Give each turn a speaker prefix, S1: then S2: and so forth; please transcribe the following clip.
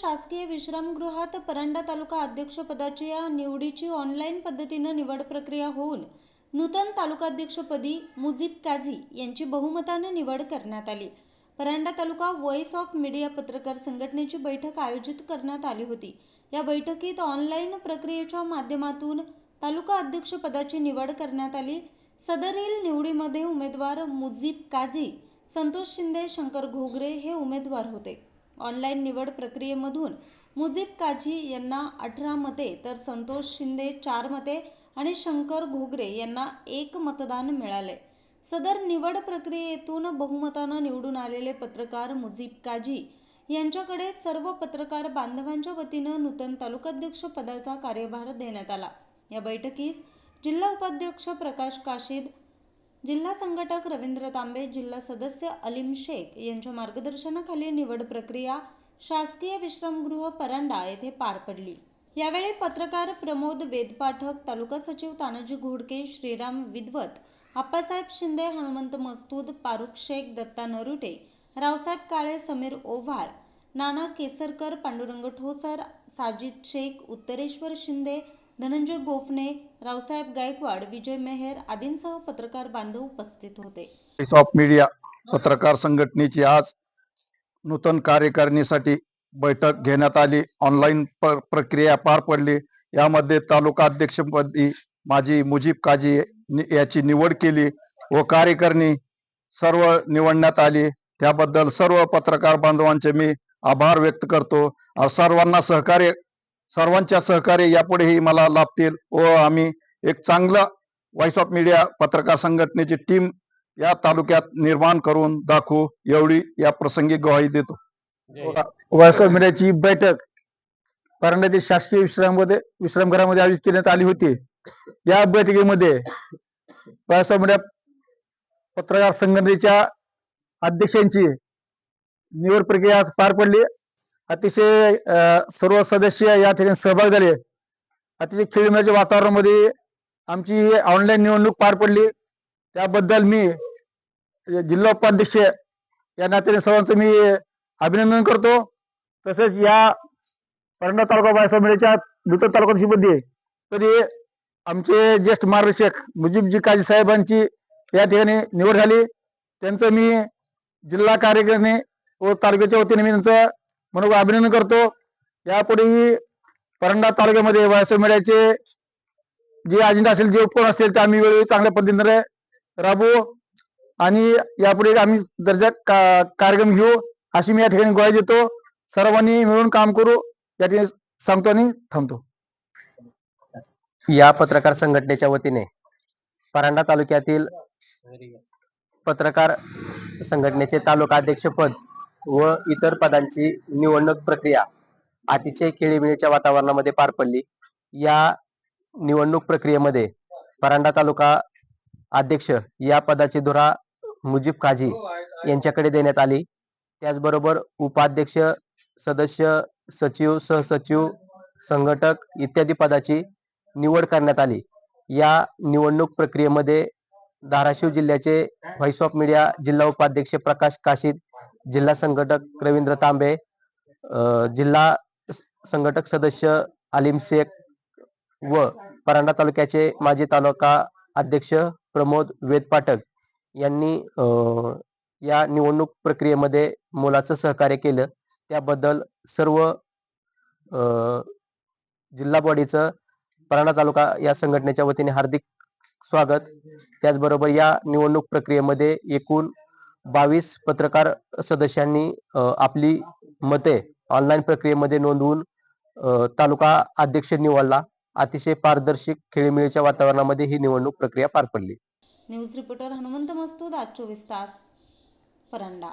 S1: शासकीय विश्रामगृहात परंडा तालुका अध्यक्षपदाची या निवडीची ऑनलाईन पद्धतीनं निवड प्रक्रिया होऊन नूतन तालुकाध्यक्षपदी मुजीब काझी यांची बहुमतानं निवड करण्यात आली. Paranda taluka voice of media पत्रकार संघटनेची बैठक आयोजित करण्यात आली होती. या बैठकीत ऑनलाईन प्रक्रियेच्या माध्यमातून तालुका अध्यक्षपदाची निवड करण्यात आली. सदरील निवडीमध्ये उमेदवार मुजीब काझी संतोष शिंदे शंकर घोगरे हे उमेदवार होते. ऑनलाईन निवड प्रक्रियेमधून मुजीब काझी यांना अठरा मते तर संतोष शिंदे चार मते आणि शंकर घोगरे यांना एक मतदान मिळाले. सदर निवड प्रक्रियेतून बहुमतानं निवडून आलेले पत्रकार मुजीब काझी यांच्याकडे सर्व पत्रकार बांधवांच्या वतीनं नूतन तालुकाध्यक्ष पदाचा कार्यभार देण्यात आला. या बैठकीस जिल्हा उपाध्यक्ष प्रकाश काशीद जिल्हा संघटक रवींद्र तांबे जिल्हा सदस्य अलीम शेख यांच्या मार्गदर्शनाखाली निवड प्रक्रिया शासकीय विश्रामगृह परांडा येथे पार पडली. यावेळी पत्रकार प्रमोद वेदपाठक तालुका सचिव तानाजी घोडके श्रीराम विद्वत आप्पासाहेब शिंदे हनुमंत मस्तूद पारुख शेख दत्ता नरुटे रावसाहेब काळे समीर ओव्हाळ नाना केसरकर पांडुरंग ठोसर साजिद शेख उत्तरेश्वर शिंदे धनंजय गोफणे रावसाहेब गायकवाड विजय मेहर आदींसह पत्रकार बांधव उपस्थित होते.
S2: ऑफ मीडिया पत्रकार संघटनेची आज नूतन कार्यकारिणीसाठी बैठक घेण्यात आली. ऑनलाईन प्रक्रिया पार पडली. यामध्ये तालुका अध्यक्षपदी माझी मुजीब काजी याची निवड केली व कार्यकारिणी सर्व निवडण्यात आली. त्याबद्दल सर्व पत्रकार बांधवांचे मी आभार व्यक्त करतो. सर्वांना सहकार्य सर्वांच्या सहकार्य यापुढेही मला लाभतील. व आम्ही एक चांगला व्हॉइस ऑफ मीडिया पत्रकार संघटनेची टीम या तालुक्यात निर्माण करून दाखवू एवढी या प्रसंगी ग्वाही देतो. व्हॉइस ऑफ मीडियाची बैठक परंड्यातील शासकीय विश्राममध्ये विश्रामगृहामध्ये आयोजित करण्यात आली होती. या बैठकीमध्ये व्हॉइस ऑफ मीडिया पत्रकार संघटनेच्या अध्यक्षांची निवड प्रक्रिया आज पार पडली. अतिशय सर्व सदस्य या ठिकाणी सहभाग झाले. अतिशय खेळीमेळीच्या वातावरणामध्ये आमची ऑनलाईन निवडणूक पार पडली. त्याबद्दल मी जिल्हा उपाध्यक्ष या नात्याने सर्वांचं मी अभिनंदन करतो. तसेच या परंडा तालुका बायसमिडीच्या नूतन तालुकाध्यक्षपदी कधी आमचे ज्येष्ठ मार्गदर्शक मुजीबजी काजी साहेबांची या ठिकाणी निवड झाली. त्यांचं मी जिल्हा कार्यकारिणी व तालुक्याच्या वतीने मी त्यांचं म्हणून अभिनंदन करतो. यापुढेही परंडा तालुक्यामध्ये वायसोमेडियाचे जे अजेंडा असेल जे उपक्रम असतील ते आम्ही वेळोवेळी चांगल्या पद्धतीने राबवू. आणि यापुढे आम्ही दर्जा का कार्यक्रम घेऊ अशी मी या ठिकाणी ग्वाही देतो. सर्वांनी मिळून काम करू या ठिकाणी सांगतो आणि थांबतो.
S3: या पत्रकार संघटनेच्या वतीने परांडा तालुक्यातील पत्रकार संघटनेचे तालुका अध्यक्षपद व इतर पदांची निवडणूक प्रक्रिया अतिशय खेळीमेळीच्या वातावरणामध्ये पार पडली. या निवडणूक प्रक्रियेमध्ये परांडा तालुका अध्यक्ष या पदाची धुरा मुजीब काझी यांच्याकडे देण्यात आली. त्याचबरोबर उपाध्यक्ष सदस्य सचिव सहसचिव संघटक इत्यादी पदाची निवड करण्यात आली. या निवडणूक प्रक्रियेमध्ये धाराशिव जिल्ह्याचे व्हॉइस ऑफ मीडिया जिल्हा उपाध्यक्ष प्रकाश काशीद जिल्हा संघटक रवींद्र तांबे जिल्हा संघटक सदस्य अलीम शेख व परांडा तालुक्याचे माजी तालुका अध्यक्ष प्रमोद वेद पाठक यांनी या निवडणूक प्रक्रियेमध्ये मोलाचं सहकार्य केलं. त्याबद्दल सर्व जिल्हा बॉडीचं परांडा तालुका या संघटनेच्या वतीने हार्दिक स्वागत. त्याचबरोबर या निवडणूक प्रक्रियेमध्ये एकूण बावीस पत्रकार सदस्यांनी आपली मते ऑनलाईन प्रक्रियेमध्ये नोंदवून तालुका अध्यक्ष निवडला. अतिशय पारदर्शक खेळीमेळीच्या वातावरणामध्ये ही निवडणूक प्रक्रिया पार पडली.
S1: न्यूज रिपोर्टर हनुमंत मस्तूद आज चोवीस तास परंडा